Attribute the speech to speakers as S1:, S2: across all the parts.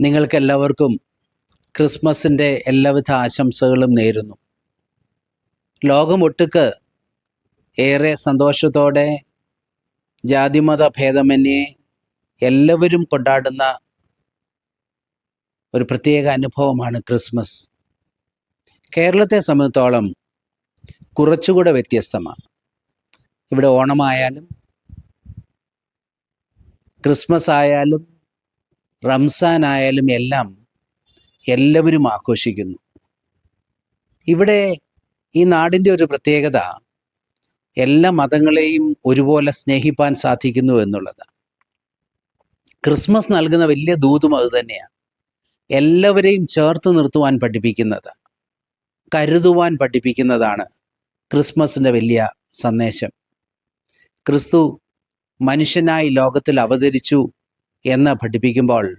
S1: നിങ്ങൾക്കെല്ലാവർക്കും ക്രിസ്മസിന്റെ എല്ലാവിധ ആശംസകളും നേരുന്നു. ലോകമൊട്ടുക്ക് ഏറെ സന്തോഷത്തോടെ ജാതിമത ഭേദമന്യേ എല്ലാവരും കൊണ്ടാടുന്ന ഒരു പ്രത്യേക അനുഭവമാണ് ക്രിസ്മസ്. കേരളത്തെ സംബന്ധിച്ചോളം കുറച്ചുകൂടെ വ്യത്യസ്തമാണ്. ഇവിടെ ഓണമായാലും ക്രിസ്മസ് ആയാലും റംസാൻ ആയാലും എല്ലാം എല്ലാവരും ആഘോഷിക്കുന്നു. ഇവിടെ ഈ നാടിന്റെ ഒരു പ്രത്യേകത എല്ലാ മതങ്ങളെയും ഒരുപോലെ സ്നേഹിപ്പാൻ സാധിക്കുന്നു എന്നുള്ളതാണ് ക്രിസ്മസ് നൽകുന്ന വലിയ ദൂതും അത് തന്നെയാണ്. എല്ലാവരെയും ചേർത്ത് നിർത്തുവാൻ പഠിപ്പിക്കുന്നത് കരുതുവാൻ പഠിപ്പിക്കുന്നതാണ് ക്രിസ്മസിന്റെ വലിയ സന്ദേശം. ക്രിസ്തു മനുഷ്യനായി ലോകത്തിൽ അവതരിച്ചു എന്ന് പഠിപ്പിക്കുമ്പോൾ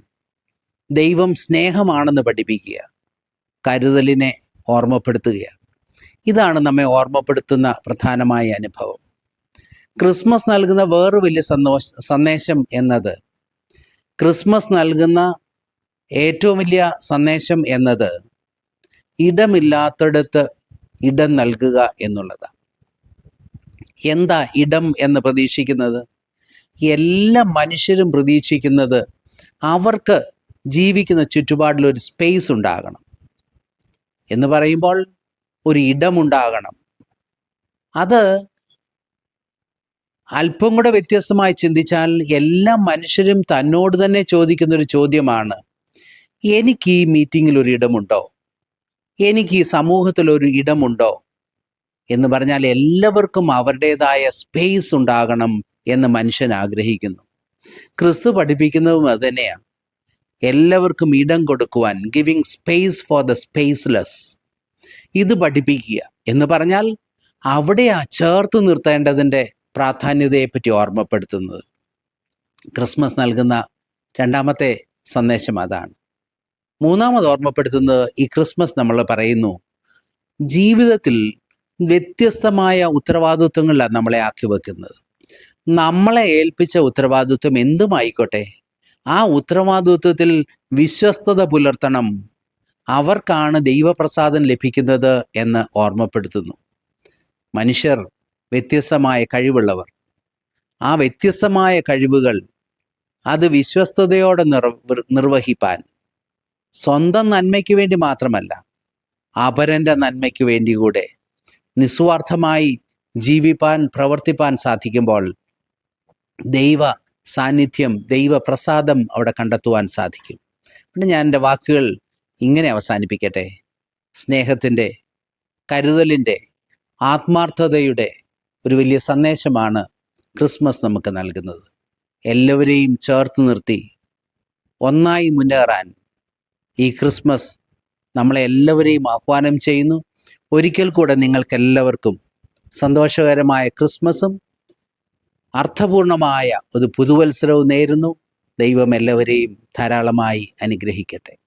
S1: ദൈവം സ്നേഹമാണെന്ന് പഠിപ്പിക്കുക കരുതലിനെ ഓർമ്മപ്പെടുത്തുക. ഇതാണ് നമ്മെ ഓർമ്മപ്പെടുത്തുന്ന പ്രധാനമായ അനുഭവം. ക്രിസ്മസ് നൽകുന്ന വേറൊരു വലിയ സന്തോഷ സന്ദേശം എന്നത് ക്രിസ്മസ് നൽകുന്ന ഏറ്റവും വലിയ സന്ദേശം എന്നത് ഇടമില്ലാത്തടത്ത് ഇടം നൽകുക എന്നുള്ളതാണ്. എന്താ ഇടം എന്ന് പ്രതീക്ഷിക്കുന്നത്? എല്ലാ മനുഷ്യരും പ്രതീക്ഷിക്കുന്നത് അവർക്ക് ജീവിക്കുന്ന ചുറ്റുപാടിൽ ഒരു സ്പേസ് ഉണ്ടാകണം. എന്ന് പറയുമ്പോൾ ഒരു ഇടമുണ്ടാകണം. അത് അല്പം കൂടെ വ്യത്യസ്തമായി ചിന്തിച്ചാൽ എല്ലാ മനുഷ്യരും തന്നോട് തന്നെ ചോദിക്കുന്ന ഒരു ചോദ്യമാണ് എനിക്ക് ഈ മീറ്റിങ്ങിൽ ഒരു ഇടമുണ്ടോ? എനിക്ക് ഈ സമൂഹത്തിൽ ഒരു ഇടമുണ്ടോ? എന്ന് പറഞ്ഞാൽ എല്ലാവർക്കും അവരുടേതായ സ്പേസ് ഉണ്ടാകണം എന്ന് മനുഷ്യൻ ആഗ്രഹിക്കുന്നു. ക്രിസ്തു പഠിപ്പിക്കുന്നതും അത് തന്നെയാണ്. എല്ലാവർക്കും ഇടം കൊടുക്കുവാൻ giving space for the spaceless ഇത് പഠിപ്പിക്കുക എന്ന് പറഞ്ഞാൽ അവിടെയാ ചേർത്ത് നിർത്തേണ്ടതിന്റെ പ്രാധാന്യതയെപ്പറ്റി ഓർമ്മപ്പെടുത്തുന്നത്. ക്രിസ്മസ് നൽകുന്ന രണ്ടാമത്തെ സന്ദേശം അതാണ്. മൂന്നാമത് ഓർമ്മപ്പെടുത്തുന്നത് ഈ ക്രിസ്മസ് നമ്മൾ പറയുന്നു ജീവിതത്തിൽ വ്യത്യസ്തമായ ഉത്തരവാദിത്വങ്ങളിലാണ് നമ്മളെ ആക്കി വെക്കുന്നത്. നമ്മളെ ഏൽപ്പിച്ച ഉത്തരവാദിത്വം എന്തുമായിക്കോട്ടെ? ആ ഉത്തരവാദിത്വത്തിൽ വിശ്വസ്തത പുലർത്തണം. അവർക്കാണ് ദൈവപ്രസാദം ലഭിക്കുന്നത് എന്ന് ഓർമ്മപ്പെടുത്തുന്നു. മനുഷ്യർ വ്യത്യസ്തമായ കഴിവുള്ളവർ. ആ വ്യത്യസ്തമായ കഴിവുകൾ അത് വിശ്വസ്തയോടെ നിർ നിർവഹിപ്പാൻ സ്വന്തം നന്മയ്ക്ക് വേണ്ടി മാത്രമല്ല അപരന്റെ നന്മയ്ക്ക് വേണ്ടി കൂടെ നിസ്വാർത്ഥമായി ജീവിപ്പാൻ പ്രവർത്തിപ്പാൻ സാധിക്കുമ്പോൾ ദൈവ സാന്നിധ്യം ദൈവ പ്രസാദം അവിടെ കണ്ടെത്തുവാൻ സാധിക്കും. അതുകൊണ്ട് ഞാൻ എന്റെ വാക്കുകൾ ഇങ്ങനെ അവസാനിപ്പിക്കട്ടെ. സ്നേഹത്തിന്റെ കരുതലിന്റെ ആത്മാർത്ഥതയുടെ ഒരു വലിയ സന്ദേശമാണ് ക്രിസ്മസ് നമുക്ക് നൽകുന്നത്. എല്ലാവരെയും ചേർത്ത് നിർത്തി ഒന്നായി മുന്നേറാൻ ഈ ക്രിസ്മസ് നമ്മളെ എല്ലാവരെയും ആഹ്വാനം ചെയ്യുന്നു. ഒരിക്കൽ കൂടെ നിങ്ങൾക്കെല്ലാവർക്കും സന്തോഷകരമായ ക്രിസ്മസും അർത്ഥപൂർണമായ ഒരു പുതുവത്സരവും നേരുന്നു. ദൈവം എല്ലാവരെയും ധാരാളമായി അനുഗ്രഹിക്കട്ടെ.